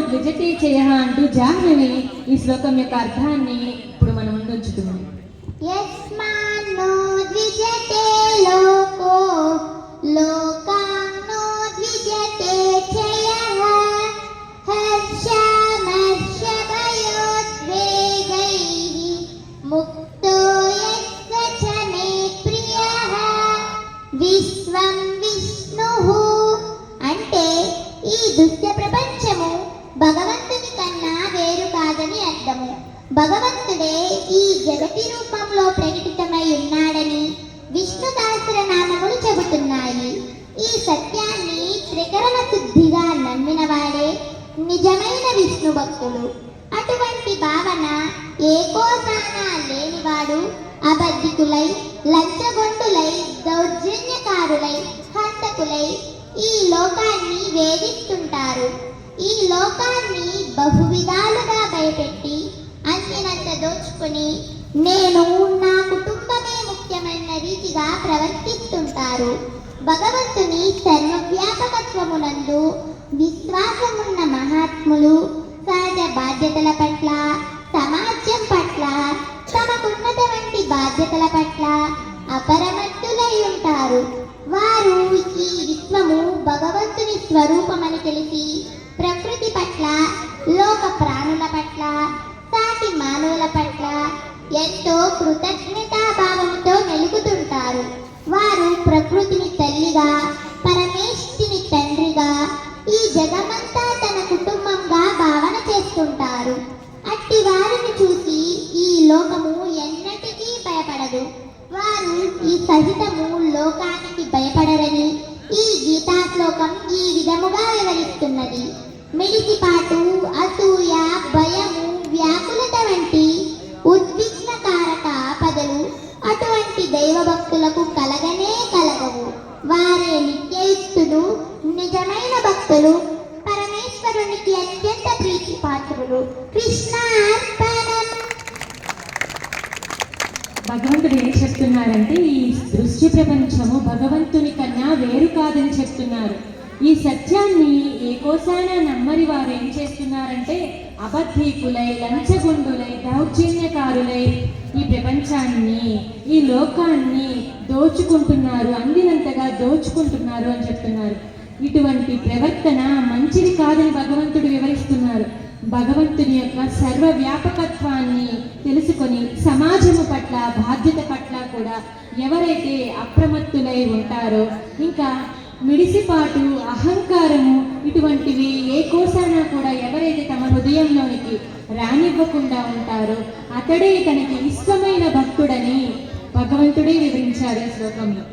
ద్విజటే చేయ అంటూ జాహ్నవి ఈ శ్లోకం యొక్క అర్థాన్ని ఇప్పుడు మనం ముందు ఉంచుతున్నాం యస్మాన్నో ద్విజతే లోకో లోకాన్నో ద్విజతే క్షయః హర్షమర్షభయోద్వేగైః ముక్తో యస్య చ మే ప్రియః విశ్వం విష్ణుః రూపంలో ప్రకటితమై ఉన్నాడని విష్ణు సహస్రనామములు చెబుతున్నాయి. ఈ సత్యాన్ని త్రికరణ శుద్ధిగా నమ్మిన వాడే నిజమైన విష్ణు భక్తుడు. అటువంటి భావన ఏకోసాన లేనివాడు అబద్ధికులై లంచగొండులై దౌర్జన్యకారులై హంతకులై ఈ లోకాన్ని వేధిస్తుంటారు. ఈ లోకాన్ని బహువిధాలుగా భయపెట్టి అందినంత దోచుకుని నేను నా కుటుంబమే ముఖ్యమైన రీతిగా ప్రవర్తిస్తుంటారు. భగవంతుని సర్వవ్యాపకత్వమునందు విశ్వాసమున్న మహాత్ములు సహజ బాధ్యతల పట్ల సమాజం పట్ల తమకున్నటువంటి బాధ్యతల పట్ల అపరమత్తులై ఉంటారు వారు ఈ విశ్వము భగవంతుని స్వరూపమని తెలిసి ప్రకృతి పట్ల లోక ప్రాణుల పట్ల సాటి మానవుల పట్ల ఎంతో కృతజ్ఞతాభావంతో మెలుగుతుంటారు వారు ప్రకృతిని తల్లిగా పరమేష్టిని తండ్రిగా ఈ జగమంతా తన కుటుంబంగా భావన చేస్తుంటారు. అట్టి వారిని చూసి ఈ లోకము ఎన్నటికీ భయపడదు. వారు ఈ సహితము లోకానికి భయపడరని ఈ గీతా శ్లోకం ఈ విధముగా వివరిస్తున్నది. మిడిసిపాటు అసూయ భయము వారే నిత్యయుక్తులు నిజమైన భక్తులు పరమేశ్వరునికి అత్యంత ప్రీతి పాత్రులు కృష్ణ భగవంతుడు ఏం చెప్తున్నారంటే ఈ దృశ్య ప్రపంచము భగవంతుని కన్నా వేరు కాదని చెప్తున్నారు. ఈ సత్యాన్ని ఏ కోసాన నమ్మని వారు ఏం చేస్తున్నారంటే అబద్ధీకులై లంచగుండులై దౌర్జన్యకారులై ఈ ప్రపంచాన్ని ఈ లోకాన్ని దోచుకుంటున్నారు అందినంతగా దోచుకుంటున్నారు అని చెప్తున్నారు. ఇటువంటి ప్రవర్తన మంచిది కాదని భగవంతుడు వివరిస్తున్నారు. భగవంతుని యొక్క సర్వ వ్యాపకత్వాన్ని తెలుసుకొని సమాజము పట్ల బాధ్యత పట్ల కూడా ఎవరైతే అప్రమత్తులై ఉంటారో ఇంకా మిడిసిపాటు అహంకారము ఇటువంటివి ఏ కోసానా కూడా ఎవరైతే తమ హృదయంలోనికి రానివ్వకుండా ఉంటారో అతడే తనకి ఇష్టమైన భక్తుడని భగవంతుడే వివరించారు ఈ శ్లోకంలో.